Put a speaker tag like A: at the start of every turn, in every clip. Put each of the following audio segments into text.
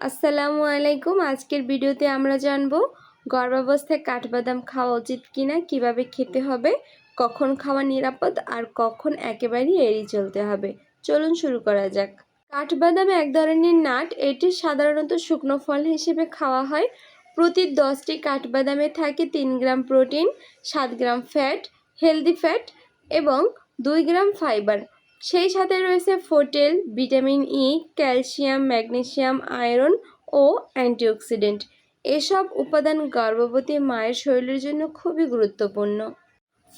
A: আসসালামু আলাইকুম। আজকের ভিডিওতে আমরা জানব, গর্ভাবস্থায় কাঠবাদাম খাওয়া উচিত কিনা, কীভাবে খেতে হবে, কখন খাওয়া নিরাপদ, আর কখন একেবারেই এড়িয়ে চলতে হবে। চলুন শুরু করা যাক। কাঠবাদাম এক ধরনের নাট, এটি সাধারণত শুকনো ফল হিসেবে খাওয়া হয়। প্রতি দশটি কাঠবাদামে থাকে তিন গ্রাম প্রোটিন, সাত গ্রাম ফ্যাট, হেলদি ফ্যাট এবং দুই গ্রাম ফাইবার। সেই সাথে রয়েছে ফোটেল, vitamin E calcium, magnesium, iron ও অ্যান্টিঅক্সিডেন্ট। এসব উপাদান গর্ভবতী মায়ের শরীরের জন্য খুবই গুরুত্বপূর্ণ।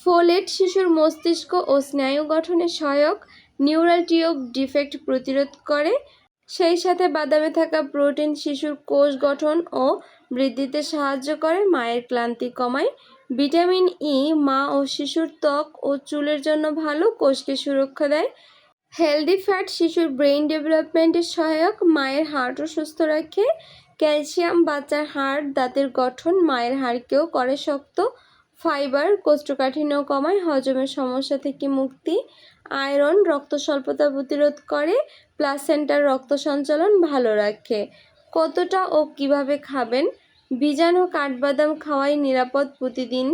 A: ফোলেট শিশুর মস্তিষ্ক ও স্নায়ু গঠনে সহায়ক নিউরাল টিউব ডিফেক্ট প্রতিরোধ করে। সেই সাথে বাদামে থাকা প্রোটিন শিশুর কোষ গঠন ও বৃদ্ধিতে সাহায্য করে মায়ের ক্লান্তি কমায়। ভিটামিন ই মা ও শিশুর ত্বক ও চুলের জন্য ভালো, কোষকে সুরক্ষা দেয়। হেলদি ফ্যাট শিশুর ব্রেইন ডেভেলপমেন্টের সহায়ক, মায়ের হার্টও সুস্থ রাখে। ক্যালসিয়াম বাচ্চার হাড় দাঁতের গঠন, মায়ের হাড়কেও করে শক্ত। ফাইবার কোষ্ঠকাঠিন্য কমায়, হজমের সমস্যা থেকে মুক্তি। আয়রন রক্ত স্বল্পতা প্রতিরোধ করে প্লাসেন্টার রক্ত সঞ্চালন ভালো রাখে। কতটা ও কীভাবে খাবেন? বীজাণু কাঠবাদাম খাওয়াই নিরাপদ প্রতিদিন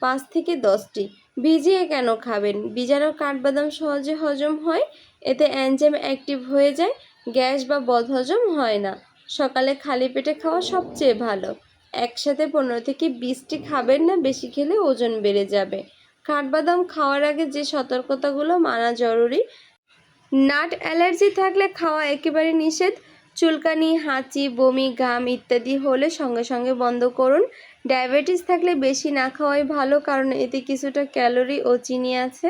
A: পাঁচ থেকে দশটি। ভিজিয়ে কেন খাবেন? বীজাণু কাঠবাদাম সহজে হজম হয়? এতে অ্যানজেম অ্যাক্টিভ হয়ে যায়? গ্যাস বা বদহজম হয় না? সকালে খালি পেটে খাওয়া সবচেয়ে ভালো। একসাথে পনেরো থেকে বিশটি খাবেন না, বেশি খেলে ওজন বেড়ে যাবে। কাঠবাদাম খাওয়ার আগে যে সতর্কতাগুলো মানা জরুরি। নাট অ্যালার্জি থাকলে খাওয়া একেবারে নিষেধ। চুলকানি, হাঁচি, বমি, ঘাম ইত্যাদি হলে সঙ্গে সঙ্গে বন্ধ করুন। ডায়াবেটিস থাকলে বেশি না খাওয়াই ভালো, কারণ এতে কিছুটা ক্যালোরি ও চিনি আছে।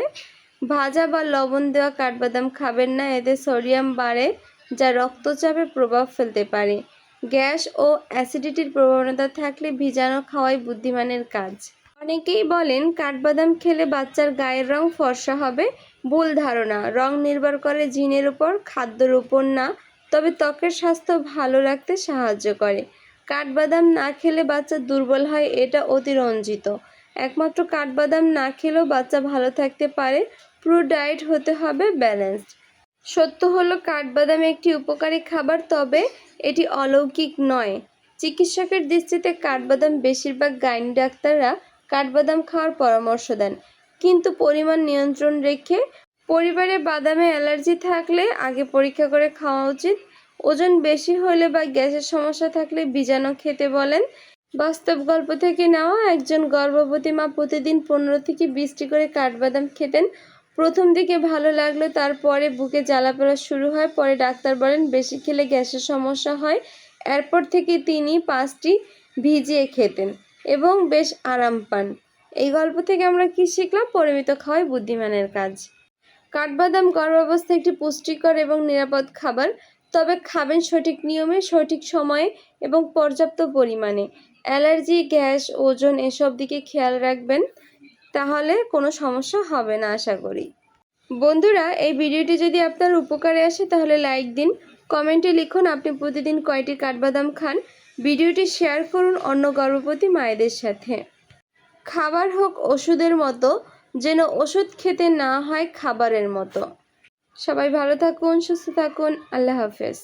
A: ভাজা বা লবণ দেওয়া কাঠবাদাম খাবেন না, এতে সোডিয়াম বাড়ে, যা রক্তচাপে প্রভাব ফেলতে পারে। গ্যাস ও অ্যাসিডিটির প্রবণতা থাকলে ভিজানো খাওয়াই বুদ্ধিমানের কাজ। অনেকেই বলেন, কাঠবাদাম খেলে বাচ্চার গায়ের রং ফর্সা হবে। ভুল ধারণা। রং নির্ভর করে জিনের উপর, খাদ্যের উপর না। তবে ত্বকের স্বাস্থ্য ভালো রাখতে সাহায্য করে। কাঠবাদাম না খেলে বাচ্চা দুর্বল হয়, এটা অতিরঞ্জিত। একমাত্র কাঠবাদাম না খেলেও বাচ্চা ভালো থাকতে পারে, পুরো ডায়েট হতে হবে ব্যালেন্সড। সত্য হলো, কাঠবাদাম একটি উপকারী খাবার, তবে এটি অলৌকিক নয়। চিকিৎসকের দৃষ্টিতে কাঠবাদাম বেশিরভাগ গাইনি ডাক্তাররা কাঠবাদাম খাওয়ার পরামর্শ দেন, কিন্তু পরিমাণ নিয়ন্ত্রণ রেখে পরিবারে বাদামে অ্যালার্জি থাকলে আগে পরীক্ষা করে খাওয়া উচিত। ওজন বেশি হলে বা গ্যাসের সমস্যা থাকলে বীজাণু খেতে বলেন। বাস্তব গল্প থেকে নেওয়া একজন গর্ভবতী মা প্রতিদিন পনেরো থেকে বিশটি করে কাঠবাদাম খেতেন। প্রথম দিকে ভালো লাগল, তারপরে বুকে জ্বালা জ্বালাপোড়া শুরু হয়, পরে ডাক্তার বলেন বেশি খেলে গ্যাসের সমস্যা হয়। এরপর থেকে তিনি পাঁচটি ভিজিয়ে খেতেন এবং বেশ আরাম পান। এই গল্প থেকে আমরা কি শিখলাম? পরিমিত খাওয়াই বুদ্ধিমানের কাজ। কাঠবাদাম গর্ভাবস্থায় একটি পুষ্টিকর এবং নিরাপদ খাবার, তবে খাবেন সঠিক নিয়মে, সঠিক সময়ে এবং পর্যাপ্ত পরিমাণে। অ্যালার্জি, গ্যাস, ওজন এসব দিকে খেয়াল রাখবেন, তাহলে কোনো সমস্যা হবে না, আশা করি। বন্ধুরা, এই ভিডিওটি যদি আপনার উপকারে আসে, তাহলে লাইক দিন, কমেন্টে লিখুন আপনি প্রতিদিন কয়টি কাঠবাদাম খান। ভিডিওটি শেয়ার করুন অন্য গর্ভবতী মায়েদের সাথে। খাবার হোক, ওষুধের মতো যেন ওষুধ খেতে না হয় খাবারের মতো। সবাই ভালো থাকুন সুস্থ থাকুন। আল্লাহ হাফেজ।